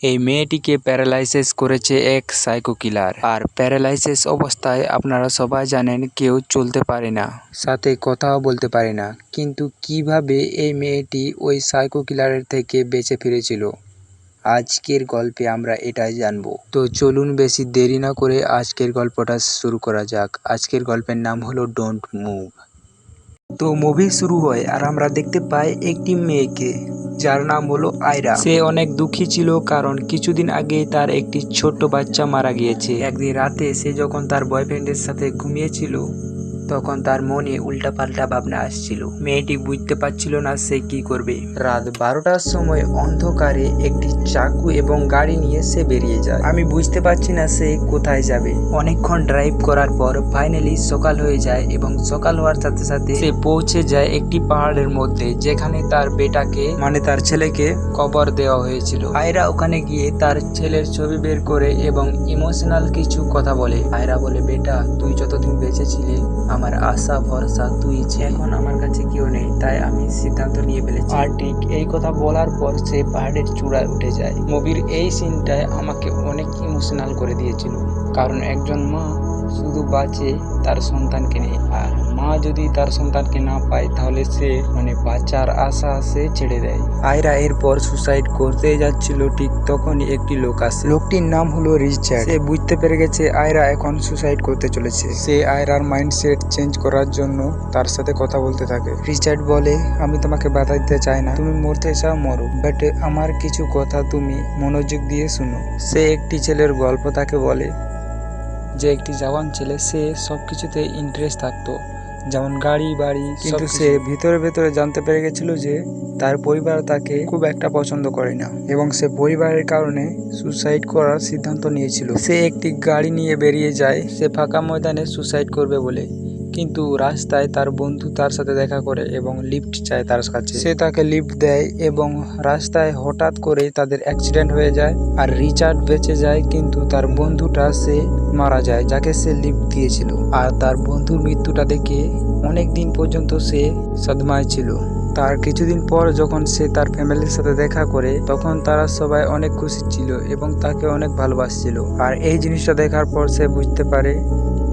এই মেয়েটিকে প্যারালাইসিস করেছে এক সাইকো কিলার আর প্যারালাইসিস অবস্থায় আপনারা সবাই জানেন কেউ চলতে পারে না, সাথে কথাও বলতে পারে না। কিন্তু কীভাবে এই মেয়েটি ওই সাইকো কিলারের থেকে বেঁচে ফিরেছিল? আজকের গল্পে আমরা এটাই জানব। তো চলুন বেশি দেরি না করে আজকের গল্পটা শুরু করা যাক। আজকের গল্পের নাম হলো ডোন্ট মুভ তো মুভি শুরু হয় আর আমরা দেখতে পাই একটি মেয়েকে, যার নাম হলো আয়রা। সে অনেক দুঃখী ছিল কারণ কিছুদিন আগে তার একটি ছোট্ট বাচ্চা মারা গিয়েছে। একদিন রাতে সে যখন তার বয়ফ্রেন্ডের সাথে ঘুমিয়েছিল তখন তার মনে উল্টাপাল্টা ভাবনা আসছিল। মেয়েটি বুঝতে পারছিল না সে কি করবে। রাত বারোটার সময় অন্ধকারে একটি চাকু এবং গাড়ি নিয়ে সে বেরিয়ে যায়। আমি বুঝতে পারছি না সে কোথায় যাবে। অনেকক্ষণ ড্রাইভ করার পর ফাইনালি সকাল হয়ে যায় এবং সকাল হওয়ার সাথে সাথে সে পৌঁছে যায় একটি পাহাড়ের মধ্যে, যেখানে তার বেটাকে মানে তার ছেলেকে কবর দেওয়া হয়েছিল। আয়রা ওখানে গিয়ে তার ছেলের ছবি বের করে এবং ইমোশনাল কিছু কথা বলে। আয়রা বলে, বেটা, তুই যতদিন বেঁচে ছিলি আমার আশা, ভরসা, তুই যে এখন আমার কাছে কেউ নেই, তাই আমি সিদ্ধান্ত নিয়ে ফেলেছি। আর ঠিক এই কথা বলার পর সে পাহাড়ের চূড়ায় উঠে যায়। মুভির এই সিনটায় আমাকে অনেক ইমোশনাল করে দিয়েছিল। কারণ একজন মা শুধু বাঁচে তার সন্তানকে নিয়ে, আর মা যদি তার সন্তানকে না পায়, তাহলে সে মানে বাচ্চার আশা সে ছেড়ে দেয়। আয়রা এরপর সুসাইড করতে যাচ্ছিল, ঠিক তখনই একটি লোক আসে। লোকটির নাম হলো রিচার্ড। সে বুঝতে পেরে গেছে আয়রা এখন সুসাইড করতে চলেছে। সে আয়রার মাইন্ডসেট চেঞ্জ করার জন্য তার সাথে কথা বলতে থাকে। রিচার্ড বলে, আমি তোমাকে বাধা দিতে চাই না। তুমি মরতে চাও, মরো। বাট আমার কিছু কথা তুমি মনোযোগ দিয়ে শুনো। সে একটি ছেলের গল্প তাকে বলে, যে একটি জওয়ান ছেলে, সে সব কিছুতে ইন্টারেস্ট থাকতো। যেমন গাড়ি বাড়ি কিন্তু সে ভিতরে ভেতরে জানতে পেরে গেছিল যে তার পরিবার তাকে খুব একটা পছন্দ করে না এবং সে পরিবারের কারণে সুসাইড করার সিদ্ধান্ত নিয়েছিল। সে একটি গাড়ি নিয়ে বেরিয়ে যায় সে ফাঁকা ময়দানে সুসাইড করবে বলে। কিন্তু রাস্তায় তার বন্ধু তার সাথে দেখা করে এবং লিফট চায় তার কাছে। সে তাকে লিফট দেয় এবং রাস্তায় হঠাৎ করে তাদের অ্যাক্সিডেন্ট হয়ে যায় আর রিচার্ড বেঁচে যায় কিন্তু তার বন্ধুটা সে মারা যায় যাকে সে লিফট দিয়েছিল। আর তার বন্ধুর মৃত্যুটা দেখে অনেক দিন পর্যন্ত সে সদমায় ছিল। তার কিছুদিন পর যখন সে তার ফ্যামিলির সাথে দেখা করে, তখন তারা সবাই অনেক খুশি ছিল এবং তাকে অনেক ভালোবাসছিল। আর এই জিনিসটা দেখার পর সে বুঝতে পারে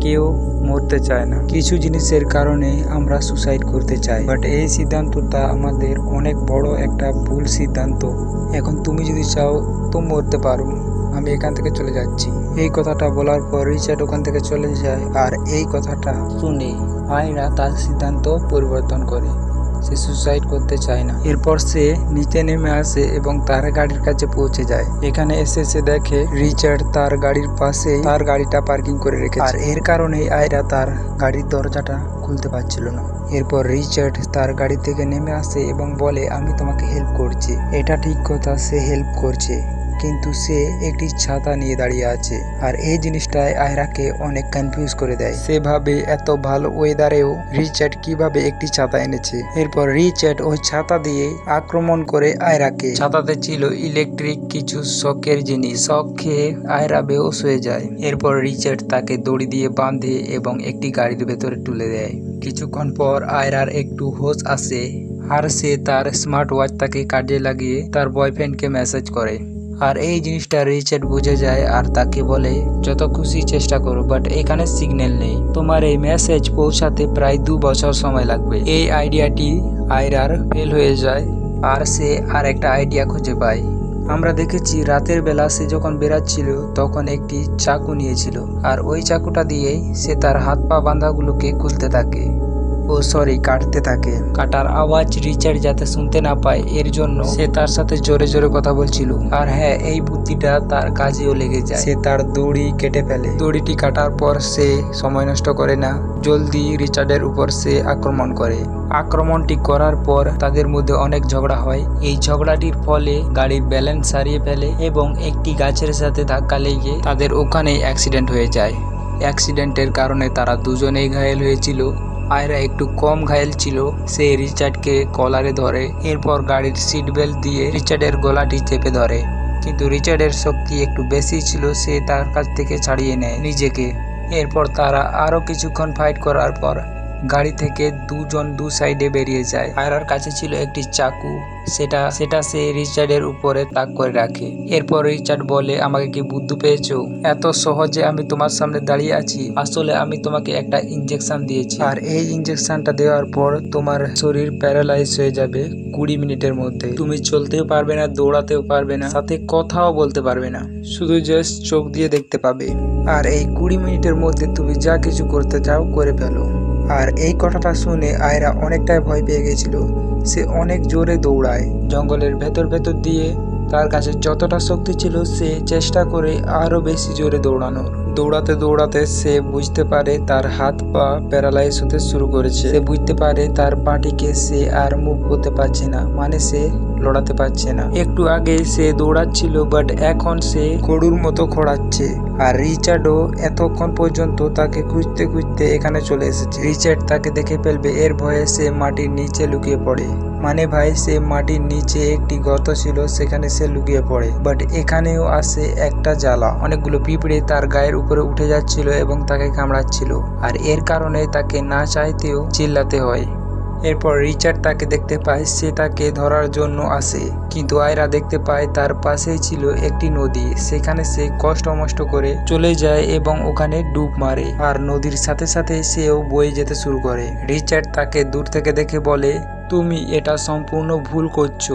কেউ মরতে চায় না। কিছু জিনিসের কারণে আমরা সুসাইড করতে চাই। বাট এই সিদ্ধান্তটা আমাদের অনেক বড় একটা ভুল সিদ্ধান্ত। এখন তুমি যদি চাও, তো মরতে পারো। আমি এখান থেকে চলে যাচ্ছি। এই কথাটা বলার পর রিচার্ড ওখান থেকে চলে যায়। আর এই কথাটা শুনে আয়রা তার সিদ্ধান্ত পরিবর্তন করে। সে সুসাইড করতে চায় না। এরপর সে নিচে নেমে আসে এবং তার গাড়ির কাছে পৌঁছে যায়। এখানে এসে সে দেখে রিচার্ড তার গাড়ির পাশে তার গাড়িটা পার্কিং করে রেখেছে। আর এর কারণেই আয়রা তার গাড়ির দরজাটা খুলতে পারছিল না। এরপর রিচার্ড তার গাড়ি থেকে নেমে আসে এবং বলে, আমি তোমাকে হেল্প করছি। এটা ঠিক কথা, সে হেল্প করছে। কিন্তু সে একটি ছাতা নিয়ে দাঁড়িয়ে আছে আর এই জিনিসটাই আয়রাকে অনেক কনফিউজ করে দেয়। সে ভাবে, এত ভালো ওয়েদারেও রিচার্ড কীভাবে একটি ছাতা এনেছে? এরপর রিচার্ড ওই ছাতা দিয়ে আক্রমণ করে আয়রাকে। ছাতাতে ছিল ইলেকট্রিক কিছু শখের জিনিস। শখ খেয়ে আয়রা বেহোশ হয়ে যায়। এরপর রিচার্ড তাকে দড়ি দিয়ে বাঁধে এবং একটি গাড়ির ভেতরে তুলে দেয়। কিছুক্ষণ পর আয়রার একটু হোশ আসে আর সে তার স্মার্ট ওয়াচ তাকে কাজে লাগিয়ে তার বয়ফ্রেন্ডকে মেসেজ করে। আর এই জিনিসটা রিচার্ড বুঝে যায় আর তাকে বলে, যত খুশি চেষ্টা করো বাট এখানে সিগন্যাল নেই। তোমার এই মেসেজ পৌঁছাতে প্রায় দু বছর সময় লাগবে। এই আইডিয়াটি আয়রার ফেল হয়ে যায় আর সে আর একটা আইডিয়া খুঁজে পায়। আমরা দেখেছি রাতের বেলা সে যখন বেরাচ্ছিল তখন একটি চাকু নিয়েছিল। আর ওই চাকুটা দিয়েই সে তার হাত পা বাঁধাগুলোকে খুলতে থাকে। ও সরি কাটতে থাকে। কাটার আওয়াজ রিচার্ড যাতে শুনতে না পায় এর জন্য সে তার সাথে জোরে জোরে কথা বলছিল। আর হ্যাঁ এই বুদ্ধিটা তার কাজেও লেগে যায়। সে তার দড়ি কেটে ফেলে। দড়িটি কাটার পর সে সময় নষ্ট করে না। জলদি রিচার্ডের উপর সে আক্রমণ করে। আক্রমণটি করার পর তাদের মধ্যে অনেক ঝগড়া হয়। এই ঝগড়াটির ফলে গাড়ির ব্যালেন্স হারিয়ে ফেলে এবং একটি গাছের সাথে ধাক্কা লেগে তাদের ওখানেই অ্যাক্সিডেন্ট হয়ে যায়। অ্যাক্সিডেন্টের কারণে তারা দুজনেই ঘায়েল হয়েছিল। আয়রা একটু কম ঘায়েল ছিল, সে রিচার্ডকে কলারে ধরে, এরপর গাড়ির সিট বেল্ট দিয়ে রিচার্ডের গলাটি চেপে ধরে। কিন্তু রিচার্ডের শক্তি একটু বেশি ছিল, সে তার কাছ থেকে ছাড়িয়ে নেয় নিজেকে। এরপর তারা আরও কিছুক্ষণ ফাইট করার পর গাড়ি থেকে দুজন দু সাইডে বেরিয়ে যায়। আয়রার কাছে ছিল একটি চাকু। সেটা সেটা সে রিচার্ডের উপরে তাক করে রাখে। এরপর রিচার্ড বলে, আমাকে কি বুদ্ধি পেয়েছ? এত সহজে আমি তোমার সামনে দাঁড়িয়ে আছি। আসলে আমি তোমাকে একটা ইঞ্জেকশন দিয়েছি। আর এই ইঞ্জেকশনটা দেওয়ার পর তোমার শরীর প্যারালাইজ হয়ে যাবে কুড়ি মিনিটের মধ্যে। তুমি চলতেও পারবে না, দৌড়াতেও পারবে না, সাথে কথাও বলতে পারবে না। শুধু জাস্ট চোখ দিয়ে দেখতে পাবে। আর এই কুড়ি মিনিটের মধ্যে তুমি যা কিছু করতে চাও, করে ফেলো। আর এই কথাটা শুনে আয়রা অনেকটাই ভয় পেয়ে গেছিল। সে অনেক জোরে দৌড়ায়। জঙ্গলের ভেতর ভেতর দিয়ে তার কাছে যতটা শক্তি ছিল সে চেষ্টা করে আরও বেশি জোরে দৌড়ানোর দৌড়াতে দৌড়াতে সে বুঝতে পারে তার হাত পা প্যারালাইজ হতে শুরু করেছে। সে বুঝতে পারে তার পাটিকে সে আর মুভ করতে পারছে না। মানে সে লড়াতে পারছে না। একটু আগে সে দৌড়াচ্ছিল বাট এখন সে গরুর মতো খোঁড়াচ্ছে। আর রিচার্ডও এতক্ষণ পর্যন্ত তাকে খুঁজতে খুঁজতে এখানে চলে এসেছে। রিচার্ড তাকে দেখে ফেলবে, এর ভয়ে সে মাটির নিচে লুকিয়ে পড়ে। মানে ভাই, সে মাটির নিচে একটি গর্ত ছিল, সেখানে সে লুকিয়ে পড়ে। বাট এখানেও আসে একটা জ্বালা। অনেকগুলো পিঁপড়ে তার গায়ের উপরে উঠে যাচ্ছিল এবং তাকে কামড়াচ্ছিল। আর এর কারণে তাকে না চাইতেও চিল্লাতে হয়। এরপর রিচার্ড তাকে দেখতে পায়, সে তাকে ধরার জন্য আসে। কিন্তু আয়রা দেখতে পায় তার পাশেই ছিল একটি নদী। সেখানে সে কষ্ট মষ্ট করে চলে যায় এবং ওখানে ডুব মারে। আর নদীর সাথে সাথে সেও বয়ে যেতে শুরু করে। রিচার্ড তাকে দূর থেকে দেখে বলে, তুমি এটা সম্পূর্ণ ভুল করছ।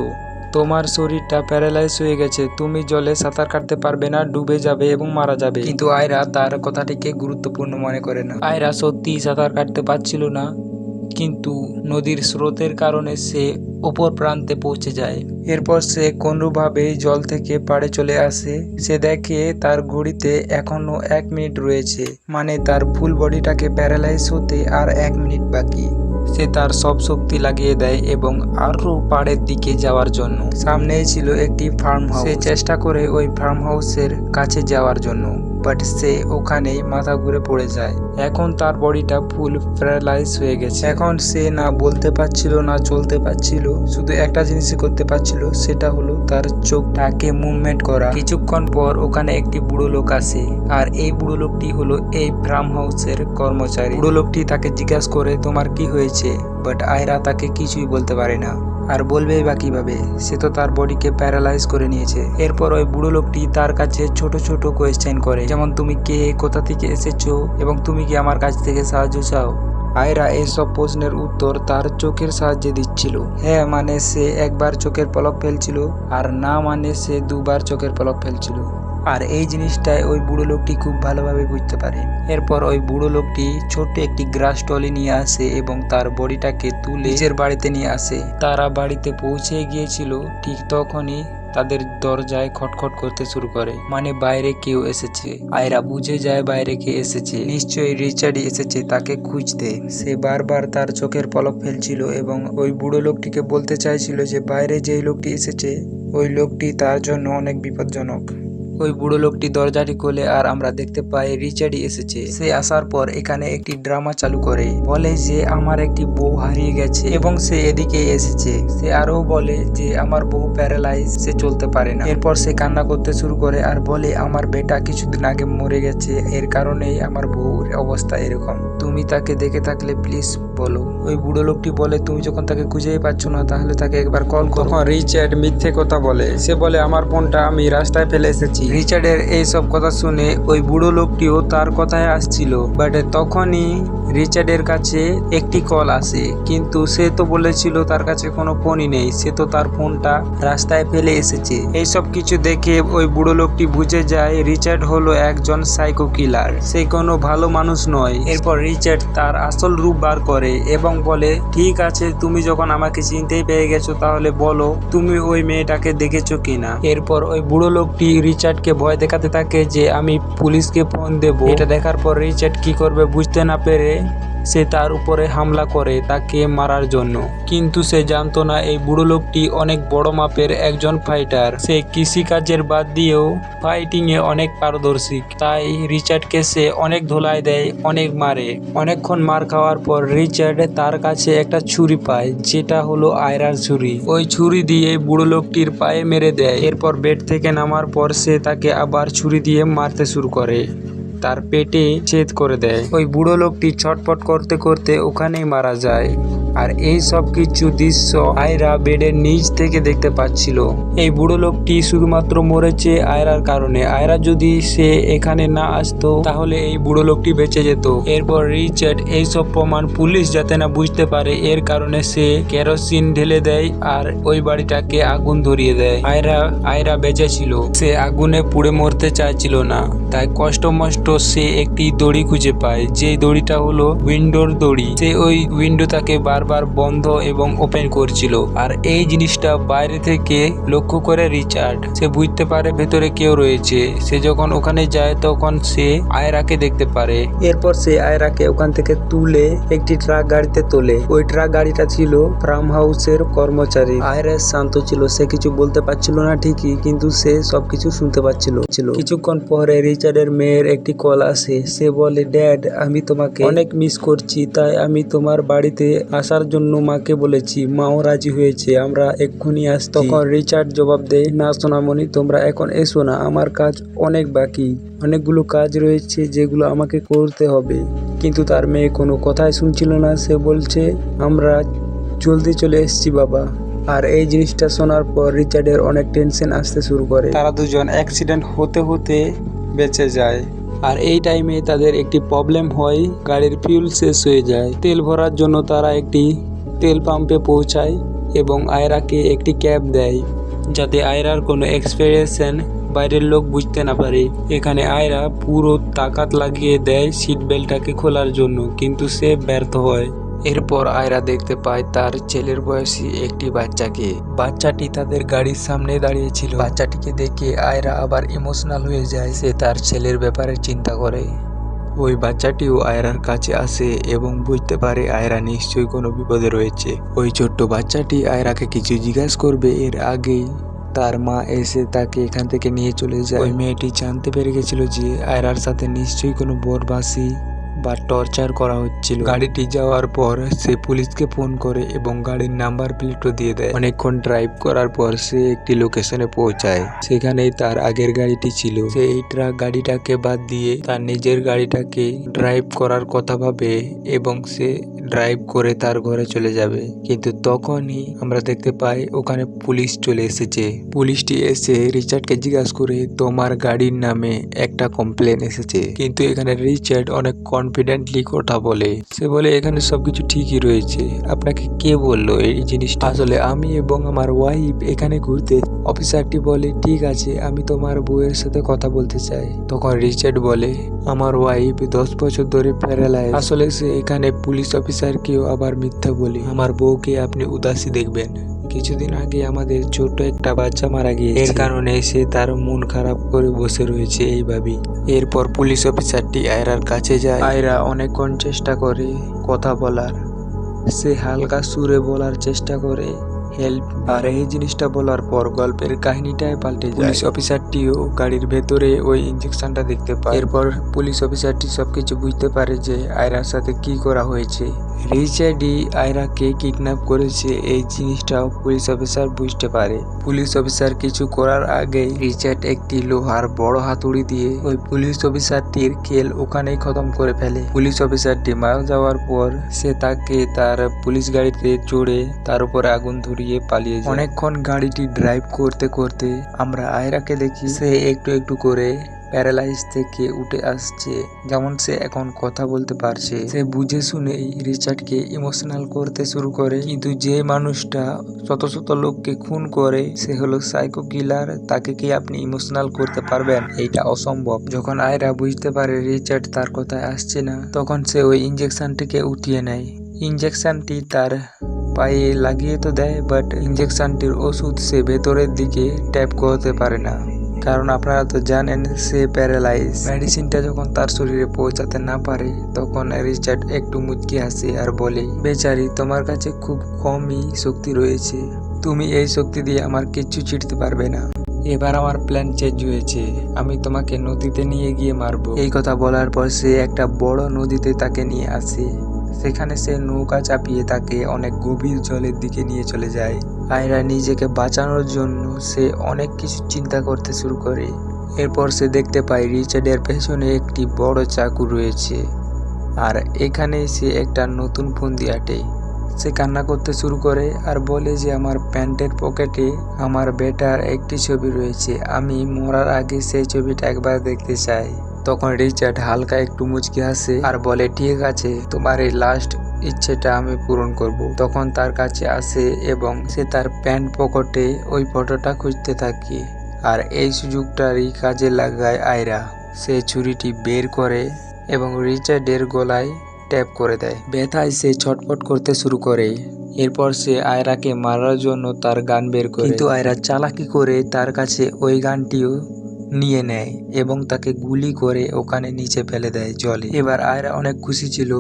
তোমার শরীরটা প্যারালাইজ হয়ে গেছে। তুমি জলে সাঁতার কাটতে পারবে না, ডুবে যাবে এবং মারা যাবে। কিন্তু আয়রা তার কথাটিকে গুরুত্বপূর্ণ মনে করে না। আয়রা সত্যি সাঁতার কাটতে পারছিল না। কিন্তু নদীর স্রোতের কারণে সে ওপর প্রান্তে পৌঁছে যায়। এরপর সে কোনোভাবে জল থেকে পাড়ে চলে আসে। সে দেখে তার ঘড়িতে এখনও এক মিনিট রয়েছে মানে তার ফুল বডিটাকে প্যারালাইজ হতে আর এক মিনিট বাকি। সে তার সব শক্তি লাগিয়ে দেয় এবং আরও পাড়ের দিকে যাওয়ার জন্য। সামনেই ছিল একটি ফার্ম হাউস। সে চেষ্টা করে ওই ফার্ম হাউসের কাছে যাওয়ার জন্য। বাট সে ওখানেই মাথা ঘুরে পড়ে যায়। এখন তার বডিটা ফুল প্যারালাইজ হয়ে গেছে। এখন সে না বলতে পারছিল, না চলতে পারছিল, শুধু একটা জিনিসই করতে পারছিল, সেটা হলো তার চোখটাকে মুভমেন্ট করা। কিছুক্ষণ পর ওখানে একটি বুড়ো লোক আসে, আর এই বুড়ো লোকটি হলো এই ফার্ম হাউসের কর্মচারী। বুড়ো লোকটি তাকে জিজ্ঞাসা করে, তোমার কি হয়েছে? বাট আয়রা তাকে কিছুই বলতে পারে না। আর বলবেই বা কীভাবে? সে তো তার বডিকে প্যারালাইজ করে নিয়েছে। এরপর ওই বুড়ো লোকটি তার কাছে ছোট ছোট কোয়েশ্চেন করে, যেমন, তুমি কে? কোথা থেকে এসেছ? এবং তুমি কি আমার কাছ থেকে সাহায্য চাও? আয়রা এইসব প্রশ্নের উত্তর তার চোখের সাহায্যে দিচ্ছিল। হ্যাঁ মানে সে একবার চোখের পলক ফেলছিল, আর না মানে সে দুবার চোখের পলক ফেলছিল। আর এই জিনিসটাই ওই বুড়ো লোকটি খুব ভালোভাবে বুঝতে পারে। এরপর ওই বুড়ো লোকটি ছোট্ট একটি গ্রাস টলি নিয়ে আসে এবং তার বডিটাকে তুলে নিজের বাড়িতে নিয়ে আসে। তারা বাড়িতে পৌঁছে গিয়েছিল ঠিক তখনই তাদের দরজায় খটখট করতে শুরু করে মানে বাইরে কেউ এসেছে। আয়রা বুঝে যায় বাইরে কে এসেছে। নিশ্চয়ই রিচার্ডই এসেছে, তাকে খুঁজতে। সে বারবার তার চোখের পলক ফেলছিল এবং ওই বুড়ো লোকটিকে বলতে চাইছিল যে, বাইরে যেই লোকটি এসেছে, ওই লোকটি তার জন্য অনেক বিপজ্জনক। ওই বুড়ো লোকটি দরজাটি খোলে আর আমরা দেখতে পাই রিচার্ডই এসেছে। সে আসার পর এখানে একটি ড্রামা চালু করে। বলে যে, আমার একটি বউ হারিয়ে গেছে এবং সে এদিকে এসেছে। সে আরও বলে যে, আমার বউ প্যারালাইজ, সে চলতে পারে না। এরপর সে কান্না করতে শুরু করে আর বলে, আমার বেটা কিছুদিন আগে মরে গেছে। এর কারণেই আমার বউর অবস্থা এরকম। তুমি তাকে দেখে থাকলে প্লিজ বলো। ওই বুড়ো লোকটি বলে, তুমি যখন তাকে খুঁজেই পাচ্ছ না, তাহলে তাকে একবার কল করো। রিচার্ড মিথ্যে কথা বলে। সে বলে, আমার ফোনটা আমি রাস্তায় ফেলে এসেছি। রিচার্ডের এই সব কথা শুনে ওই বুড়ো লোকটিও তার কথায় আসছিল। বাট তখনই রিচার্ডের কাছে একটি কল আসে। কিন্তু সে তো বলেছিল তার কাছে কোনো ফোনই নেই। সে তো তার ফোনটা রাস্তায় ফেলে এসেছে। এইসব কিছু দেখে ওই বুড়ো লোকটি বুঝে যায় রিচার্ড হলো একজন সাইকো কিলার সে কোনো ভালো মানুষ নয়। এরপর রিচার্ড তার আসল রূপ বার করে এবং বলে, ঠিক আছে, তুমি যখন আমাকে চিনতেই পেয়ে গেছো তাহলে বলো, তুমি ওই মেয়েটাকে দেখেছ কিনা? এরপর ওই বুড়ো লোকটি রিচার্ডকে ভয় দেখাতে থাকে যে আমি পুলিশকে ফোন দেব। এটা দেখার পর রিচার্ড কি করবে বুঝতে না পেরে সে তার উপরে হামলা করে তাকে মারার জন্য। কিন্তু সে জানতো না এই বুড়ো লোকটি অনেক বড় মাপের একজন ফাইটার সে কৃষিকাজের বাদ দিয়েও ফাইটিং এ অনেক পারদর্শী। তাই রিচার্ডকে সে অনেক ধোলাই দেয়, অনেক মারে। অনেকক্ষণ মার খাওয়ার পর রিচার্ড তার কাছে একটা ছুরি পায়, যেটা হলো আয়রার ছুরি। ওই ছুরি দিয়ে বুড়ো লোকটির পায়ে মেরে দেয়। এরপর বেড থেকে নামার পর সে তাকে আবার ছুরি দিয়ে মারতে শুরু করে। তার পেটে ছেদ করে দেয়। ওই বুড়ো লোকটি ছটপট করতে করতে ওখানেই মারা যায়। আর এই সব কিছু দৃশ্য আয়রা বেডের নিচ থেকে দেখতে পাচ্ছিল। এই বুড়ো লোকটি শুধুমাত্র মরেছে আয়রার কারণে। আয়রা যদি সে এখানে না আসতো, তাহলে এই বুড়ো লোকটি বেঁচে যেত। এরপর রিচার্ড এই সব প্রমাণ পুলিশ যাতে না বুঝতে পারে, এর কারণে সে কেরোসিন ঢেলে দেয় আর ওই বাড়িটাকে আগুন ধরিয়ে দেয়। আয়রা আয়রা বেঁচে ছিল। সে আগুনে পুড়ে মরতে চাইছিল না। তাই কষ্ট মষ্ট সে একটি দড়ি খুঁজে পায়। যে দড়িটা হলো উইন্ডোর দড়ি। সে ওই উইন্ডো উইন্ডোটাকে বারবার বন্ধ এবং ওপেন করছিল। আর এই জিনিসটা বাইরে থেকে লক্ষ্য করে রিচার্ড। সে বুঝতে পারে ভেতরে কেউ রয়েছে। সে যখন ওখানে যায়, তখন সে আয়রাকে দেখতে পারে। এরপর সে আয়রাকে ওখান থেকে তুলে একটি ট্রাক গাড়িতে তোলে। ওই ট্রাক গাড়িটা ছিল ফার্ম হাউসের কর্মচারী। আয়রা শান্ত ছিল। সে কিছু বলতে পারছিল না ঠিকই, কিন্তু সে সবকিছু শুনতে পাচ্ছিল। ছিল কিছুক্ষণ পরে রিচার্ডের মেয়ের একটি কল আসে সে বলে, ড্যাড, আমি তোমাকে অনেক মিস করছি, তাই আমি তোমার বাড়িতে আসার জন্য মাকে বলেছি। মাও রাজি হয়েছে, আমরা এক্ষুনি আস তখন রিচার্ড জবাব দেয়, না সোনামণি, তোমরা এখন এসো না, আমার কাজ অনেক বাকি। অনেকগুলো কাজ রয়েছে যেগুলো আমাকে করতে হবে। কিন্তু তার মেয়ে কোনো কথাই শুনছিল না। সে বলছে, আমরা জলদি চলে এসেছি, বাবা। আর এই জিনিসটা শোনার পর রিচার্ডের অনেক টেনশন আসতে শুরু করে। তারা দুজন অ্যাক্সিডেন্ট হতে হতে বেঁচে যায়। আর এই টাইমে তাদের একটি প্রবলেম হয়, গাড়ির ফিউল শেষ হয়ে যায়। তেল ভরার জন্য তারা একটি তেল পাম্পে পৌঁছায় এবং আয়রাকে একটি ক্যাব দেয়, যাতে আয়রার কোনো এক্সপিরিয়েশন বাইরের লোক বুঝতে না পারে। এখানে আয়রা পুরো তাকাত লাগিয়ে দেয় সিট বেল্টটাকে খোলার জন্য, কিন্তু সে ব্যর্থ হয়। এরপর আয়রা দেখতে পায় তার ছেলের বয়সী একটি বাচ্চাকে। বাচ্চাটি তাদের গাড়ির সামনে দাঁড়িয়েছিল। বাচ্চাটিকে দেখে আয়রা আবার ইমোশনাল হয়ে যায়। সে তার ছেলের ব্যাপারে চিন্তা করে। ওই বাচ্চাটিও আয়রার কাছে আসে এবং বুঝতে পারে আয়রা নিশ্চয়ই কোনো বিপদে রয়েছে। ওই ছোট্ট বাচ্চাটি আয়রাকে কিছু জিজ্ঞাসা করবে। এর আগেই তার মা এসে তাকে এখান থেকে নিয়ে চলে যায়। ওই মেয়েটি জানতে পেরে গেছিল যে আয়রার সাথে নিশ্চয়ই কোনো বরবাসী বা টর্চার করা হচ্ছিল। গাড়িটি যাওয়ার পর সে পুলিশকে ফোন করে এবং গাড়ির নাম্বার প্লেটও দিয়ে দেয়। অনেকক্ষণ ড্রাইভ করার পর সে একটি লোকেশনে পৌঁছায়। সেখানেই তার আগের গাড়িটি ছিল। সে এই ট্রাক গাড়িটাকে বাদ দিয়ে তার নিজের গাড়িটাকে ড্রাইভ করার কথা ভাবে এবং সে ড্রাইভ করে তার ঘরে চলে যাবে। কিন্তু তখনই আমরা দেখতে পাই ওখানে পুলিশ চলে এসেছে। পুলিশটি এসে রিচার্ডকে জিজ্ঞাসা করে, তোমার গাড়ির নামে একটা কমপ্লেন এসেছে। কিন্তু এখানে রিচার্ড অনেক কনফিডেন্টলি কথা বলে। সে বলে, এখানে সবকিছু ঠিকই রয়েছে। আপনাকে কে বলল এই জিনিসটা? আসলে আমি এবং আমার ওয়াইফ এখানে ঘুরতে, অফিসারটি বলে, ঠিক আছে, আমি তোমার বউয়ের সাথে কথা বলতে চাই। তখন রিচার্ড বলে, আমার ওয়াইফ দশ বছর ধরে প্যারালাইজ আসলে সে এখানে পুলিশ অফিসারকেও আবার মিথ্যা বলে। আমার বউকে আপনি উদাসী দেখবেন। কিছুদিন আগে আমাদের ছোট একটা বাচ্চা মারা গিয়েছে। এর কারণে সে তার মন খারাপ করে বসে রয়েছে এইভাবেই এরপর পুলিশ অফিসারটি আয়রার কাছে যায়। আয়রা অনেকক্ষণ চেষ্টা করে কথা বলার। সে হালকা সুরে বলার চেষ্টা করে, হেল্প। আর এই জিনিসটা বলার পর গল্পের কাহিনীটাই পাল্টে যায়। পুলিশ অফিসারটিও গাড়ির ভেতরে ওই ইঞ্জেকশনটা দেখতে পায়। এরপর পুলিশ অফিসারটি সবকিছু বুঝতে পারে যে আয়রার সাথে কি করা হয়েছে। রিচার্ডই আয়রাকে কিডন্যাপ করেছে, এই জিনিসটাও পুলিশ অফিসার বুঝতে পারে। পুলিশ অফিসার কিছু করার আগেই রিচার্ড একটি লোহার বড় হাতুড়ি দিয়ে ওই পুলিশ অফিসারটির খেল ওখানেই খতম করে ফেলে। পুলিশ অফিসারটি মারা যাওয়ার পর সে তাকে তার পুলিশ গাড়িতে চড়ে তার উপরে আগুন ধরিয়ে পালিয়ে যায়। অনেকক্ষণ গাড়িটি ড্রাইভ করতে করতে আমরা আয়রাকে দেখি, সে একটু একটু করে প্যারালাইজ থেকে উঠে আসছে, যেমন সে এখন কথা বলতে পারছে। সে বুঝে শুনেই রিচার্ডকে ইমোশনাল করতে শুরু করে। কিন্তু যে মানুষটা শত শত লোককে খুন করে, সে হলো সাইকো কিলার। তাকে কি আপনি ইমোশনাল করতে পারবেন? এইটা অসম্ভব। যখন আয়রা বুঝতে পারে রিচার্ড তার কথায় আসছে না, তখন সে ওই ইঞ্জেকশনটিকে উঠিয়ে নেয়। ইঞ্জেকশনটি তার পায়ে লাগিয়ে তো দেয়, বাট ইঞ্জেকশনটির ওষুধ সে ভেতরের দিকে ট্যাপ করতে পারে না। কারণ আপনারা তো জানেন, সে প্যারালাইজ মেডিসিনটা যখন তার শরীরে পৌঁছাতে না পারে, তখন রিচার্ড একটু মুচকি হাসে আর বলে, বেচারি, তোমার কাছে খুব কমই শক্তি রয়েছে। তুমি এই শক্তি দিয়ে আমার কিচ্ছু চিটতে পারবে না। এবার আমার প্ল্যান চেঞ্জ হয়েছে। আমি তোমাকে নদীতে নিয়ে গিয়ে মারবো। এই কথা বলার পর সে একটা বড় নদীতে তাকে নিয়ে আসে। সেখানে সে নৌকা চাপিয়ে তাকে অনেক গভীর জলের দিকে নিয়ে চলে যায়। আয়রা নিজেকে বাঁচানোর জন্য সে অনেক কিছু চিন্তা করতে শুরু করে। এরপর সে দেখতে পায় রিচার্ডের পেছনে একটি বড় চাকু রয়েছে। আর এখানে সে একটা নতুন ফন্দি আটে। সে কান্না করতে শুরু করে আর বলে যে, আমার প্যান্টের পকেটে আমার বেটার একটি ছবি রয়েছে। আমি মরার আগে সেই ছবিটা একবার দেখতে চাই। তখন রিচার্ড হালকা একটু মুচকি হাসে আর বলে, ঠিক আছে, তোমার এই লাস্ট ইচ্ছেটা আমি পূরণ করব। তখন তার কাছে আসে এবং সে তার প্যান্ট পকেটে ওই ফটোটা খুঁজতে থাকে। আর এই সুযোগটারই কাজে লাগায় আয়রা। সে ছুরিটি বের করে এবং রিচার্ডের গলায় ট্যাপ করে দেয়। ব্যথায় সে ছটফট করতে শুরু করে। এরপর সে আয়রাকে মারার জন্য তার গান বের করে। কিন্তু আয়রা চালাকি করে তার কাছে ওই গানটিও নিয়ে নেয় এবং তাকে গুলি করে ওখানে নিচে ফেলে দেয় জলে। এবার আয়রা অনেক খুশি ছিল,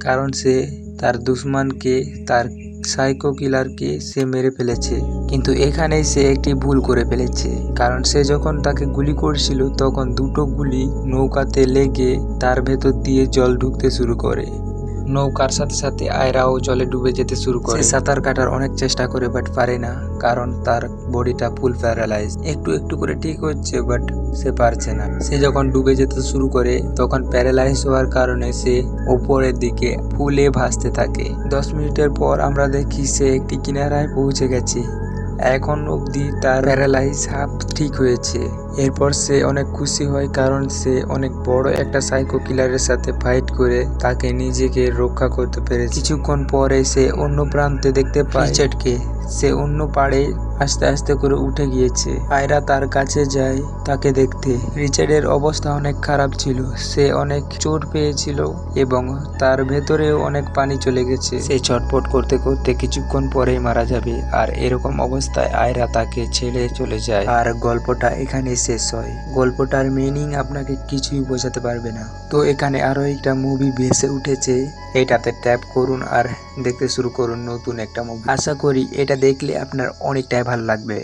কারণ সে তার দুশ্মনকে, তার সাইকো কিলারকে সে মেরে ফেলেছে। কিন্তু এখানেই সে একটি ভুল করে ফেলেছে, কারণ সে যখন তাকে গুলি করছিল, তখন দুটো গুলি নৌকাতে লেগে তার ভেতর দিয়ে জল ঢুকতে শুরু করে। নৌকার সাথে সাথে আয়রাও জলে ডুবে যেতে শুরু করে। সাঁতার কাটার অনেক চেষ্টা করে বাট পারে না, কারণ তার বডিটা ফুল প্যারালাইজ একটু একটু করে ঠিক হচ্ছে বাট সে পারছে না। সে যখন ডুবে যেতে শুরু করে, তখন প্যারালাইজ হওয়ার কারণে সে উপরের দিকে ফুলে ভাসতে থাকে। দশ মিনিটের পর আমরা দেখি সে একটি কিনারায় পৌঁছে গেছে। এখন অবধি তার প্যারালাইজ হাফ ঠিক হয়েছে। এরপর সে অনেক খুশি হয় কারণ সে অনেক বড় একটা সাইকো কিলারের সাথে ফাইট করে তাকে নিজেকে রক্ষা করতে পেরেছে। কিছুক্ষণ পরে সে অন্য প্রান্তে দেখতে পায় রিচার্ডকে। সে অন্য পাড়ে আস্তে আস্তে করে উঠে গিয়েছে। আয়রা তার কাছে যায় তাকে দেখতে। রিচার্ডের অবস্থা অনেক খারাপ ছিল। সে অনেক চোট পেয়েছিল এবং তার ভেতরেও অনেক পানি চলে গেছে। সে ছটপট করতে করতে কিছুক্ষণ পরেই মারা যাবে। আর এরকম অবস্থায় আয়রা তাকে ছেড়ে চলে যায়। আর গল্পটা এখানে শেষ হয়। গল্পটার মিনিং আপনাকে কিছুই বোঝাতে পারবে না। তো এখানে আরও একটা মুভি ভেসে উঠেছে। এটাতে ট্যাপ করুন আর দেখতে শুরু করুন নতুন একটা মুভি আশা করি এটা দেখলে আপনার অনেকটাই ভালো লাগবে।